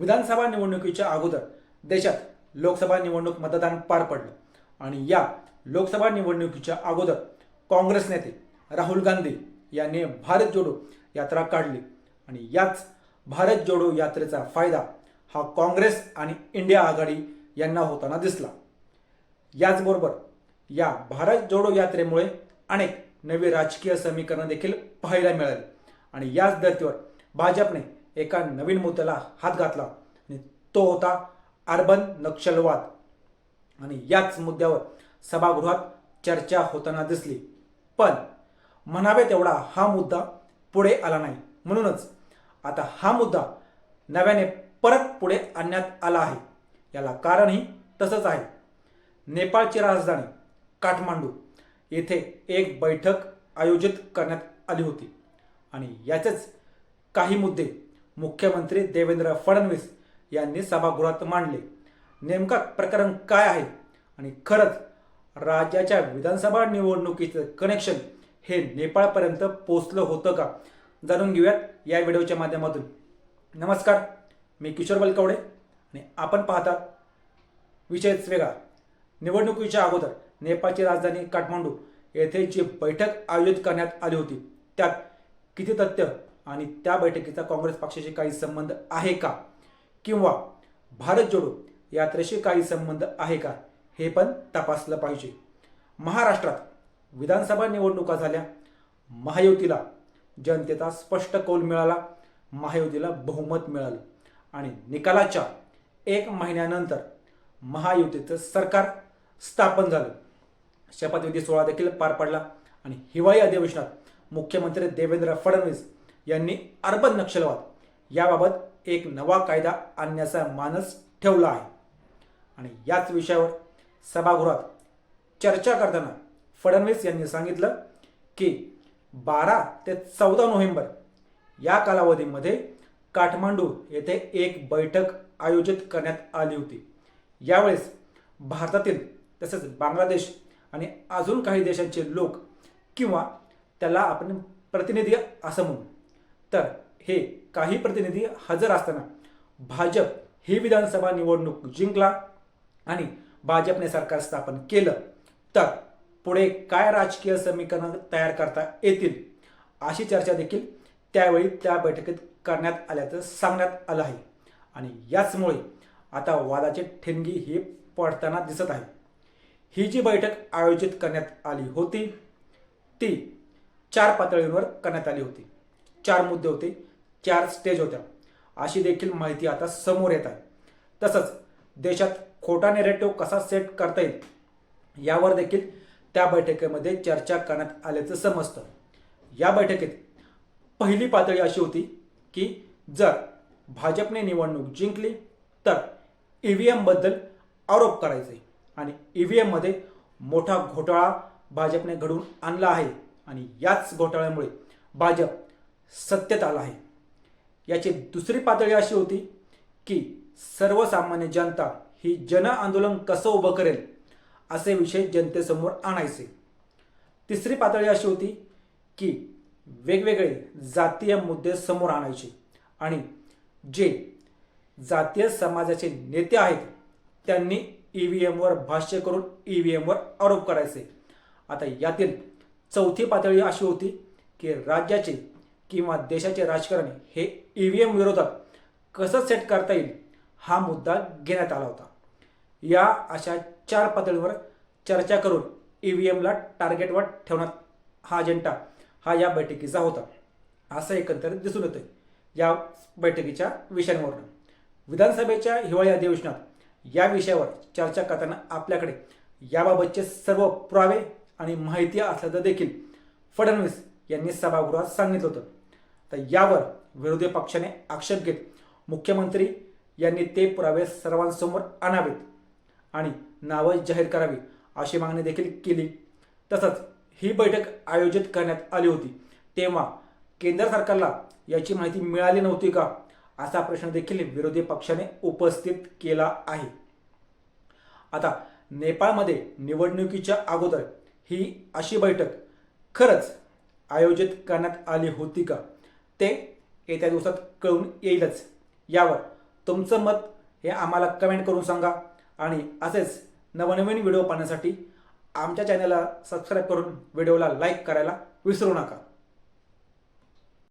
विधानसभा निवडणुकीच्या अगोदर देशात लोकसभा निवडणूक मतदान पार पडलं. आणि या लोकसभा निवडणुकीच्या अगोदर काँग्रेस नेते राहुल गांधी यांनी भारत जोडो यात्रा काढली. आणि याच भारत जोडो यात्रेचा फायदा हा काँग्रेस आणि इंडिया आघाडी यांना होताना दिसला. याचबरोबर या भारत जोडो यात्रेमुळे अनेक नवी राजकीय समीकरणं देखील पाहायला मिळाली. आणि याच धर्तीवर भाजपने एका नवीन मुद्द्याला हात घातला आणि तो होता अर्बन नक्षलवाद. आणि याच मुद्द्यावर सभागृहात चर्चा होताना दिसली. पण म्हणावे तेवढा हा मुद्दा पुढे आला नाही. म्हणूनच आता हा मुद्दा नव्याने परत पुढे आणण्यात आला आहे. याला कारणही तसंच आहे. नेपाळची राजधानी काठमांडू येथे एक बैठक आयोजित करण्यात आली होती. आणि याचेच काही मुद्दे मुख्यमंत्री देवेंद्र फडणवीस यांनी सभागृहात मांडले. नेमका प्रकरण काय आहे? आणि खरंच राज्याच्या विधानसभा निवडणुकीचं कनेक्शन हे नेपाळपर्यंत पोचलं होतं का? जाणून घेऊयात या व्हिडिओच्या माध्यमातून. नमस्कार मी किशोर बलकवडे आणि आपण पाहता विषयच वेगळा निवडणुकीच्या अगोदर नेपाळची राजधानी काठमांडू येथे जी बैठक आयोजित करण्यात आली होती त्यात किती तथ्य आणि त्या बैठकीचा काँग्रेस पक्षाशी काही संबंध आहे का? किंवा भारत जोडो यात्रेशी काही संबंध आहे का? हे पण तपासलं पाहिजे. महाराष्ट्रात विधानसभा निवडणुका झाल्या. महायुतीला जनतेचा स्पष्ट कौल मिळाला. महायुतीला बहुमत मिळालं. आणि निकालाच्या एक महिन्यानंतर महायुतीचं सरकार स्थापन झालं. शपथविधी सोहळा देखील पार पडला. आणि हिवाळी अधिवेशनात मुख्यमंत्री देवेंद्र फडणवीस यांनी अर्बन नक्षलवाद याबाबत एक नवा कायदा आणण्याचा मानस ठेवला आहे. आणि याच विषयावर सभागृहात चर्चा करताना फडणवीस यांनी सांगितलं की बारा ते चौदा नोव्हेंबर या कालावधीमध्ये काठमांडू येथे एक बैठक आयोजित करण्यात आली होती. यावेळेस भारतातील तसेच बांगलादेश आणि अजून काही देशांचे लोक किंवा त्याला आपण प्रतिनिधी असं म्हणू. तर हे काही प्रतिनिधी हजर असताना भाजप ही विधानसभा निवडणूक जिंकला आणि भाजपने सरकार स्थापन केलं. तर पुढे काय राजकीय समीकरण तयार करता येतील अशी चर्चा देखील त्यावेळी त्या बैठकीत करण्यात आल्याचं सांगण्यात आलं आहे. आणि याचमुळे आता वादाची ठिणगी ही पडताना दिसत आहे. ही जी बैठक आयोजित करण्यात आली होती ती चार पातळींवर करण्यात आली होती. चार मुद्दे होते चार स्टेज होत्या. अशी देखील माहिती आता समोर येत आहे. तसंच देशात खोटा नेरेटिव्ह कसा सेट करता येईल यावर देखील त्या बैठकीमध्ये चर्चा करण्यात आल्याचं समजतं. या बैठकीत पहिली पातळी अशी होती की जर भाजपने निवडणूक जिंकली तर ई व्ही एमबद्दल आरोप करायचे आणि ई व्ही एममध्ये मोठा घोटाळा भाजपने घडवून आणला आहे. आणि याच घोटाळ्यामुळे भाजप सत्तेत आला आहे. याची दुसरी पातळी अशी होती की सर्वसामान्य जनता ही जन आंदोलन कसं उभं करेल असे विषय जनतेसमोर आणायचे. तिसरी पातळी अशी होती की वेगवेगळे जातीय मुद्दे समोर आणायचे आणि जे जातीय समाजाचे नेते आहेत त्यांनी ई व्ही एमवर भाष्य करून ई व्ही एमवर आरोप करायचे. आता यातील चौथी पातळी अशी होती की राज्याचे किंवा देशाचे राजकारण हे ई व्ही एम विरोधात कसं सेट करता येईल हा मुद्दा घेण्यात आला होता. या अशा चार पातळीवर चर्चा करून ई व्ही एमला टार्गेटवर ठेवण्यात हा अजेंडा हा या बैठकीचा होता. असं एकंदरीत दिसून येतं या बैठकीच्या विषयांवरून. विधानसभेच्या हिवाळी अधिवेशनात या विषयावर चर्चा करताना आपल्याकडे याबाबतचे सर्व पुरावे आणि माहिती असल्याचं देखील फडणवीस यांनी सभागृहात सांगितलं होतं. तर यावर विरोधी पक्षाने आक्षेप घेत मुख्यमंत्री यांनी ते पुरावे सर्वांसमोर आणावेत आणि नावं जाहीर करावी अशी मागणी देखील केली. तसंच ही बैठक आयोजित करण्यात आली होती. तेव्हा केंद्र सरकारला याची माहिती मिळाली नव्हती का? असा प्रश्न देखील विरोधी पक्षाने उपस्थित केला आहे. आता नेपाळमध्ये निवडणुकीच्या अगोदर ही अशी बैठक खरंच आयोजित करण्यात आली होती का? ते येत्या दिवसात कळून येईलच. यावर तुमचं मत हे आम्हाला कमेंट करून सांगा आणि असेच नवनवीन व्हिडिओ पाहण्यासाठी आमच्या चॅनलला सबस्क्राईब करून व्हिडिओला लाईक करायला विसरू नका.